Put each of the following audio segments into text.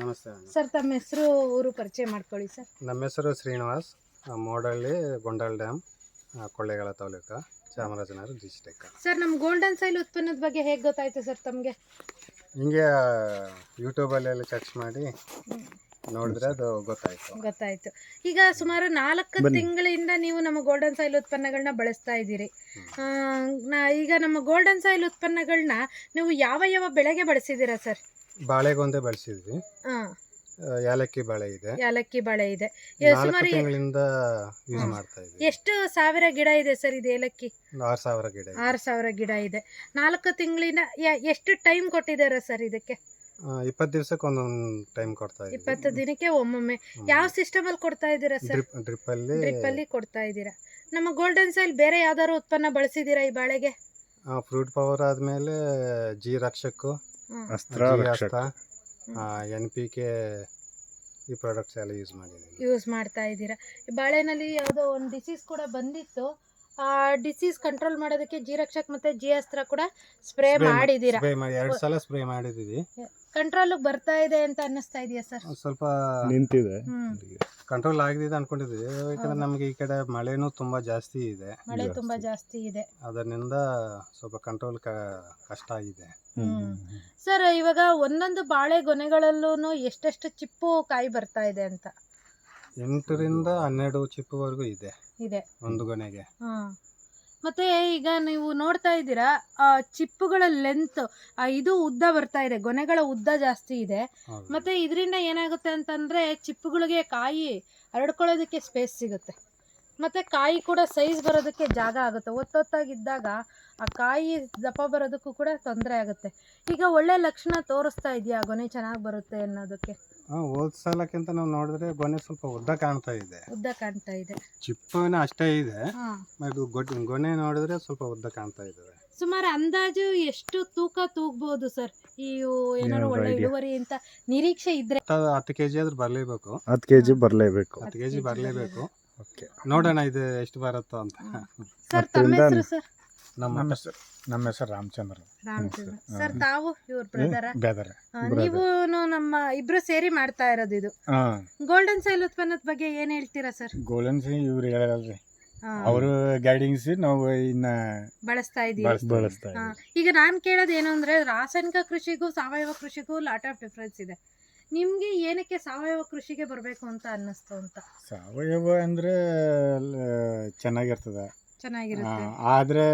ನಮಸ್ತೆ ಸರ್ ತಮ್ಮ ಹೆಸರು ಊರು ಪರಿಚಯ ಮಾಡ್ಕೊಳ್ಳಿ ಸರ್. ನಮ್ಮ ಹೆಸರು Srinivas. Modalli Gondal dam Kollegal taluk Chamarajanagar district sir ನಮ್ಮ ಗೋಲ್ಡನ್ ಸೈಲ್ ಉತ್ಪನ್ನದ ಬಗ್ಗೆ ಹೇಗೆ ಗೊತ್ತಾಯ್ತು ಸರ್ ತಮಗೆ? ಹಿಂಗೆ ಯೂಟ್ಯೂಬಲ್ಲೆಲ್ಲ ಸರ್ಚ್ ಮಾಡಿ ನೋಡಿದ್ರೆ ಅದು ಗೊತ್ತಾಯ್ತು. ಗೊತ್ತಾಯ್ತು. ಈಗ ಸುಮಾರು ನಾಲ್ಕು ತಿಂಗಳಿಂದ ನೀವು ನಮ್ಮ ಗೋಲ್ಡನ್ ಸಾಯಿಲ್ ಉತ್ಪನ್ನಗಳನ್ನ ಬಳಸ್ತಾ ಇದ್ದೀರಿ. ಈಗ ನಮ್ಮ ಗೋಲ್ಡನ್ ಸಾಯಿಲ್ ಉತ್ಪನ್ನಗಳನ್ನ ನೀವು ಯಾವ ಯಾವ ಬೆಳೆಗೆ ಬಳಸಿದ್ದೀರಾ ಸರ್? ಬಾಳೆಗೊಂದೆ ಬೆಳೆಸಿದ್ವಿ. ಏಲಕ್ಕಿ ಬಾಳೆ ಇದೆ. ಏಲಕ್ಕಿ ಬಾಳೆ ಇದೆ. ಎ, ನಾಲ್ಕು ಸುಮಾರು ತಿಂಗಳಿಂದ ಯೂಸ್ ಮಾಡ್ತಾ ಇದ್ವಿ ಎಷ್ಟು ಸಾವಿರ ಗಿಡ ಇದೆ ಸರ್ ಇದು ಏಲಕ್ಕಿ? ಆರು ಸಾವಿರ ಗಿಡ ಇದೆ. ಆರು ಸಾವಿರ ಗಿಡ ಇದೆ. ನಾಲ್ಕು ತಿಂಗಳಿನ ಯ- ಎಷ್ಟು ಟೈಮ್ ಕೊಟ್ಟಿದ್ದಾರೆ ಸರ್ ಇದಕ್ಕೆ? ಆ, ಇಪ್ಪತ್ತು ದಿವಸಕ್ಕೆ ಒಂದೊಂದು ಟೈಮ್ ಕೊಡ್ತಾ ಇಪ್ಪತ್ತು ದಿನಕ್ಕೆ ಒಮ್ಮೊಮ್ಮೆ. ಯಾವ ಸಿಸ್ಟಮ್ ಅಲ್ಲಿ ಕೊಡ್ತಾ ಇದ್ದೀರಾ ಸರ್? ಡ್ರಿಪ್ ಡ್ರಿಪ್ ಅಲ್ಲಿ ಡ್ರಿಪ್ ಅಲ್ಲಿ ಕೊಡ್ತಾ ಇದ್ದೀರಾ. ನಮ್ಮ ಗೋಲ್ಡನ್ ಸೈಲ್ ಬೇರೆ ಯಾವ್ದಾದ್ರು ಉತ್ಪನ್ನ ಬಳಸಿದ್ದೀರಾ ಈ ಬಾಳೆಗೆ? ಫ್ರೂಟ್ ಪವರ್ ಆದ್ಮೇಲೆ ಜಿ ರಕ್ಷಕ್ಕು ಹ್ಮ್. Astra Rakshak. N P K ಈ ಪ್ರಾಡಕ್ಟ್ಸ್ ಎಲ್ಲ ಯೂಸ್ ಮಾಡಿದ್ದೀನಿ. ಯೂಸ್ ಮಾಡ್ತಾ ಇದ್ದೀರಾ. ಬಾಳೆನಲ್ಲಿ ಯಾವುದೋ ಒಂದು ಡಿಸೀಸ್ ಕೂಡ ಬಂದಿತ್ತು. ಡಿಸೀಸ್ ಕಂಟ್ರೋಲ್ ಮಾಡೋದಕ್ಕೆ ಜೀರಕ್ಷಕ್ ಮತ್ತೆ ಜಿ ಅಸ್ತ್ರ ಕೂಡ ಸ್ಪ್ರೇ ಮಾಡಿದೀರಾ ಸ್ಪ್ರೇ ಮಾಡಿ ಎರಡು ಸಲ ಸ್ಪ್ರೇ ಮಾಡಿದೀವಿ. ಕಂಟ್ರೋಲ್ ಬರ್ತಾ ಇದೆ ಅಂತ ಅನ್ನಿಸ್ತಾ ಇದೆಯಾ ಸರ್? ಸ್ವಲ್ಪ ನಿಂತಿದೆ. ಕಂಟ್ರೋಲ್ ಆಗಿದೆ ಅನ್ಕೊಂಡಿದ್ವಿ. ಯಾಕಂದ್ರೆ ನಮಗೆ ಈ ಕಡೆ ಮಳೆನೂ ತುಂಬಾ ಜಾಸ್ತಿ ಇದೆ. ಮಳೆ ತುಂಬಾ ಜಾಸ್ತಿ ಇದೆ. ಅದರಿಂದ ಸ್ವಲ್ಪ ಕಂಟ್ರೋಲ್ ಕಷ್ಟ ಆಗಿದೆ. ಹ್ಮ್. ಸರ್ ಇವಾಗ ಒಂದೊಂದು ಬಾಳೆ ಗೊನೆಗಳಲ್ಲೂ ಎಷ್ಟೆಷ್ಟು ಚಿಪ್ಪು ಕಾಯಿ ಬರ್ತಾ ಇದೆ ಅಂತ. ಎಂಟರಿಂದ ಹನ್ನೆರಡು ಚಿಪ್ಪುವರೆಗೂ ಇದೆ. ಇದೆ. ಒಂದು ಗೊನೆಗೆ ಹಾ. ಮತ್ತೆ ಈಗ ನೀವು ನೋಡ್ತಾ ಇದ್ದೀರಾ ಆ ಚಿಪ್ಪುಗಳ ಲೆಂತ್ ಇದು ಉದ್ದ ಬರ್ತಾ ಇದೆ ಗೊನೆಗಳ ಉದ್ದ ಜಾಸ್ತಿ ಇದೆ. ಹೌದು. ಮತ್ತೆ ಇದರಿಂದ ಏನಾಗುತ್ತೆ ಅಂತಂದ್ರೆ ಚಿಪ್ಪುಗಳಿಗೆ ಕಾಯಿ ಹರಡ್ಕೊಳ್ಳೋದಕ್ಕೆ ಸ್ಪೇಸ್ ಸಿಗುತ್ತೆ. ಮತ್ತೆ ಕಾಯಿ ಕೂಡ ಸೈಜ್ ಬರೋದಕ್ಕೆ ಜಾಗ ಆಗುತ್ತೆ. ಒತ್ತೊತ್ತಾಗಿದ್ದಾಗ ಆ ಕಾಯಿ ದಪ್ಪ ಬರೋದಕ್ಕೂ ಕೂಡ ತೊಂದರೆ ಆಗುತ್ತೆ. ಈಗ ಒಳ್ಳೆ ಲಕ್ಷಣ ತೋರಿಸ್ತಾ ಇದೆಯಾ? ಗೊನೆ ಚೆನ್ನಾಗಿ ಬರುತ್ತೆ ಅನ್ನೋದಕ್ಕೆ. ಹಾ, ಹೋದ್ ಸಲಕ್ಕಿಂತ ನಾವು ನೋಡಿದ್ರೆ ಗೊನೆ ಸ್ವಲ್ಪ ಉದ್ದ ಕಾಣ್ತಾ ಇದೆ. ಉದ್ದ ಕಾಣ್ತಾ ಇದೆ. ಚಿಪ್ಪನ ಅಷ್ಟೇ ಇದೆ. ಹಾ. ಅದು ಗೊಡ್- ಗೊನೆ ನೋಡಿದ್ರೆ ಸ್ವಲ್ಪ ಉದ್ದ ಕಾಣ್ತಾ ಇದ್ದಾವೆ ಸುಮಾರು ಅಂದಾಜು ಎಷ್ಟು ತೂಕ ತೂಗ್ಬೋದು ಸರ್? ಈ ಏನಾದ್ರು ಒಳ್ಳೆ idea? ಇಳುವರಿ ಅಂತ ನಿರೀಕ್ಷೆ ಇದ್ರೆ. ಹತ್ತು- ಹತ್ತು ಕೆಜಿ ಆದ್ರೂ ಬರಲೇಬೇಕು. ಹತ್ತು ಕೆ ಜಿ ಬರಲೇಬೇಕು. ಹತ್ತು ಕೆಜಿ ಬರ್ಲೇಬೇಕು. ಓಕೆ. ನೋಡೋಣ ಇದು ಎಷ್ಟು ಬರುತ್ತೋ ಅಂತ. ಸರ್ ತಮ್ಮ ಹತ್ತರಿಂದ ಹೆಸರು ಸರ್? ನಮ್ಮ ಹೆಸರು. ನಮ್ಮ ಹೆಸರು ರಾಮಚಂದ್ರ ರಾಮಚಂದ್ರ. ಸರ್ ತಾವು ಇವ್ರ ಬ್ರದರ ಬೇದರೆ ನೀವು ನಮ್ಮ ಇಬ್ರು ಸೇರಿ ಮಾಡ್ತಾ ಇರೋದು ಇದು. ಗೋಲ್ಡನ್ ಸೈಲ್ ಉತ್ಪನ್ನದ ಬಗ್ಗೆ ಏನ್ ಹೇಳ್ತೀರಾ ಸರ್? ಗೋಲ್ಡನ್ ಸಿ ಇವ್ರು ಹೇಳಲ್ರಿ ಅವರು ಗೈಡಿಂಗ್ಸ್ ನಾವು ಇನ್ನ ಬಳಸ್ತಾ ಇದೀವಿ. ಈಗ ನಾನ್ ಕೇಳೋದು ಏನು ಅಂದ್ರೆ ರಾಸಾಯನಿಕ ಕೃಷಿಗೂ ಸಾವಯವ ಕೃಷಿಗೂ ಲಾಟ್ ಆಫ್ ಡಿಫ್ರೆನ್ಸ್ ಇದೆ. ನಿಮ್ಗೆ ಏನಕ್ಕೆ ಸಾವಯವ ಕೃಷಿಗೆ ಬರಬೇಕು ಅಂತ ಅನ್ನಿಸ್ತು ಅಂತ? ಸಾವಯವ ಅಂದ್ರೆ ಚೆನ್ನಾಗಿರ್ತದ. ಚೆನ್ನಾಗಿರುತ್ತೆ. ಆದ್ರೆ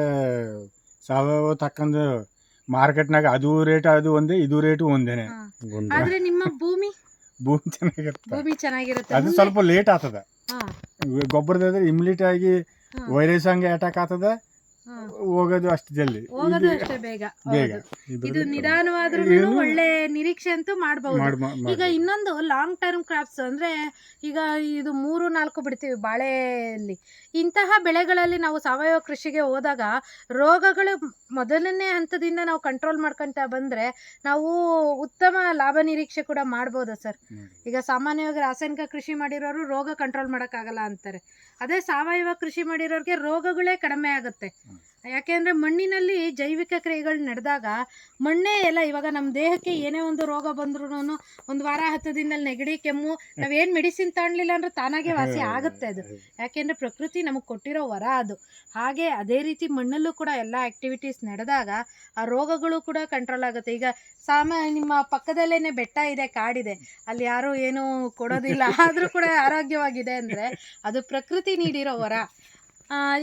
ಸಾವಯವ ತಕ್ಕಂದು ಮಾರ್ಕೆಟ್ನಾಗ ಅದು ರೇಟ್ ಅದು ಒಂದೇ ಇದು ರೇಟು ಒಂದೇನೆ. ಆದ್ರೆ ನಿಮ್ಮ ಭೂಮಿ? ಭೂಮಿ ಚೆನ್ನಾಗಿರುತ್ತೆ. ಭೂಮಿ ಚೆನ್ನಾಗಿರುತ್ತೆ. ಅದು ಸ್ವಲ್ಪ ಲೇಟ್ ಆಗ್ತದ. ಗೊಬ್ಬರದ ಗೊಬ್ಬರದಾದ್ರೆ ಇಮ್ಯುನಿಟಿ ಆಗಿ ವೈರಸ್ ಹಂಗೆ ಅಟ್ಯಾಕ್ ಆಗ್ತದ. ಹೋಗೋದು ಅಷ್ಟು ಜಲ್ದಿ. ಹೋಗೋದು ಅಷ್ಟೇ ಬೇಗ. ಬೇಗ. ಇದು ನಿಧಾನವಾದ್ರೂ ಒಳ್ಳೆ ನಿರೀಕ್ಷೆ ಅಂತೂ ಮಾಡಬಹುದು ಈಗ ಇನ್ನೊಂದು ಲಾಂಗ್ ಟರ್ಮ್ ಕ್ರಾಪ್ಸ್ ಅಂದ್ರೆ ಈಗ ಇದು ಮೂರು ನಾಲ್ಕು ಬಿಡ್ತೀವಿ ಬಾಳೆಯಲ್ಲಿ. ಇಂತಹ ಬೆಳೆಗಳಲ್ಲಿ ನಾವು ಸಾವಯವ ಕೃಷಿಗೆ ಹೋದಾಗ ರೋಗಗಳು ಮೊದಲನೇ ಹಂತದಿಂದ ನಾವು ಕಂಟ್ರೋಲ್ ಮಾಡ್ಕೊಂತ ಬಂದ್ರೆ ನಾವು ಉತ್ತಮ ಲಾಭ ನಿರೀಕ್ಷೆ ಕೂಡ ಮಾಡ್ಬೋದಾ ಸರ್? ಈಗ ಸಾಮಾನ್ಯವಾಗಿ ರಾಸಾಯನಿಕ ಕೃಷಿ ಮಾಡಿರೋರು ರೋಗ ಕಂಟ್ರೋಲ್ ಮಾಡೋಕ್ಕಾಗಲ್ಲ ಅಂತಾರೆ. ಅದೇ ಸಾವಯವ ಕೃಷಿ ಮಾಡಿರೋರಿಗೆ ರೋಗಗಳೇ ಕಡಿಮೆ ಆಗುತ್ತೆ. ಯಾಕೆಂದ್ರೆ ಮಣ್ಣಿನಲ್ಲಿ ಜೈವಿಕ ಕ್ರಿಯೆಗಳು ನಡೆದಾಗ ಮಣ್ಣೇ ಎಲ್ಲ ಇವಾಗ ನಮ್ಮ ದೇಹಕ್ಕೆ ಏನೇ ಒಂದು ರೋಗ ಬಂದ್ರೂ ಒಂದು ವಾರ ಹತ್ತು ದಿನದಲ್ಲಿ ನೆಗಡಿ ಕೆಮ್ಮು ನಾವೇನು ಮೆಡಿಸಿನ್ ತಗೊಳ್ಲಿಲ್ಲ ಅಂದ್ರೆ ತಾನಾಗೆ ವಾಸಿ ಆಗುತ್ತೆ ಅದು. ಯಾಕೆಂದ್ರೆ ಪ್ರಕೃತಿ ನಮಗೆ ಕೊಟ್ಟಿರೋ ವರ ಅದು. ಹಾಗೆ ಅದೇ ರೀತಿ ಮಣ್ಣಲ್ಲೂ ಕೂಡ ಎಲ್ಲ ಆಕ್ಟಿವಿಟೀಸ್ ನಡೆದಾಗ ಆ ರೋಗಗಳು ಕೂಡ ಕಂಟ್ರೋಲ್ ಆಗುತ್ತೆ. ಈಗ ಸಾಮಾ ನಿಮ್ಮ ಪಕ್ಕದಲ್ಲೇನೆ ಬೆಟ್ಟ ಇದೆ ಕಾಡಿದೆ. ಅಲ್ಲಿ ಯಾರು ಏನು ಕೊಡೋದಿಲ್ಲ. ಆದರೂ ಕೂಡ ಆರೋಗ್ಯವಾಗಿದೆ ಅಂದರೆ ಅದು ಪ್ರಕೃತಿ ನೀಡಿರೋ ವರ.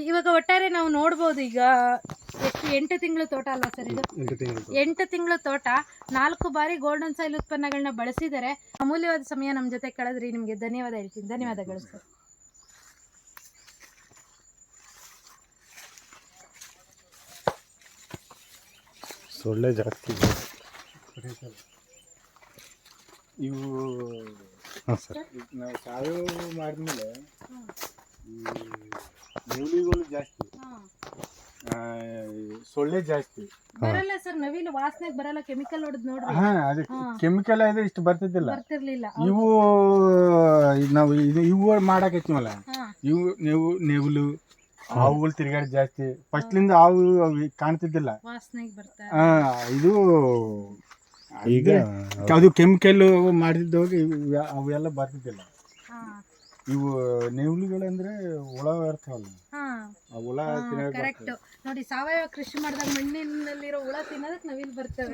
ಇವಾಗ ಒಟ್ಟಾರೆ ನಾವು ನೋಡ್ಬೋದು ಈಗ ಎಷ್ಟು ಎಂಟು ತಿಂಗಳು ತೋಟ ಅಲ್ಲ ಸರ್ ಇದು? ಎಂಟು ತಿಂಗಳು ತೋಟ. ನಾಲ್ಕು ಬಾರಿ ಗೋಲ್ಡನ್ ಸೈಲ್ ಉತ್ಪನ್ನಗಳನ್ನ ಬಳಸಿದರೆ ಅಮೂಲ್ಯವಾದ ಸಮಯ ನಮ್ಮ ಜೊತೆ ಕಳೆದ್ರಿ. ನಿಮಗೆ ಧನ್ಯವಾದ ಹೇಳ್ತೀನಿ. ಧನ್ಯವಾದಗಳು ಸರ್. ಸೊಳ್ಳೆ ಜಾಸ್ತಿ. ಇದೆ. ಇವು ಹಾಂ ಸರ್. ನಾವು ಸಾವಯವ ಮಾಡಿದ್ಮೇಲೆ ನವಿಲುಗಳು ಜಾಸ್ತಿ. ಸೊಳ್ಳೆ ಜಾಸ್ತಿ. ಬರಲ್ಲ ಸರ್ ನವಿಲು ವಾಸನೆಗೆ ಬರಲ್ಲ ಕೆಮಿಕಲ್ ಹೊಡೆದ್ ನೋಡ್ರಿ. ಹಾ ಅದೇ ಕೆಮಿಕಲ್ ಆದ್ರೆ ಇಷ್ಟು ಬರ್ತಿದ್ದಿಲ್ಲ. ಬರ್ತಿರ್ಲಿಲ್ಲ ಇವು ಇದ್ ನಾವು ಇದು ಇವು ಮಾಡಾಕತ್ತೀವಲ್ಲ ಹಾ. ಇವು ನೀವು ನೆವಲು ಹಾವುಗಳು ತಿರುಗಾಡಿ ಜಾಸ್ತಿ. ಫಸ್ಟ್ಲಿಂದ ಹಾವು ಅವು ಕಾಣ್ತಿದ್ದಿಲ್ಲ. ವಾಸನೆಗೆ ಬರ್ತಾ ಆ, ಇದು ಈಗ ಅದು. ಕೆಮಿಕಲ್ ಮಾಡಿದ್ದವಾಗ ಇವ್- ಅವೆಲ್ಲ ಬರ್ತಿದ್ದಿಲ್ಲ. ಹಾ. ಇವು ನೆವಳುಗಳಂದ್ರೆ ಹುಳ ಇರ್ತಾವಲ್ಲ ಆ ಹುಳ ಕರೆಕ್ಟ್ ನೋಡಿ ಸಾವಯವ ಕೃಷಿ ಮಾಡಿದಾಗ ಮಣ್ಣಿನಲ್ಲಿರೋ ಹುಳ ತಿನ್ನೋದಕ್ಕೆ ನಾವಿಲ್ಲಿ ಬರ್ತೇವೆ.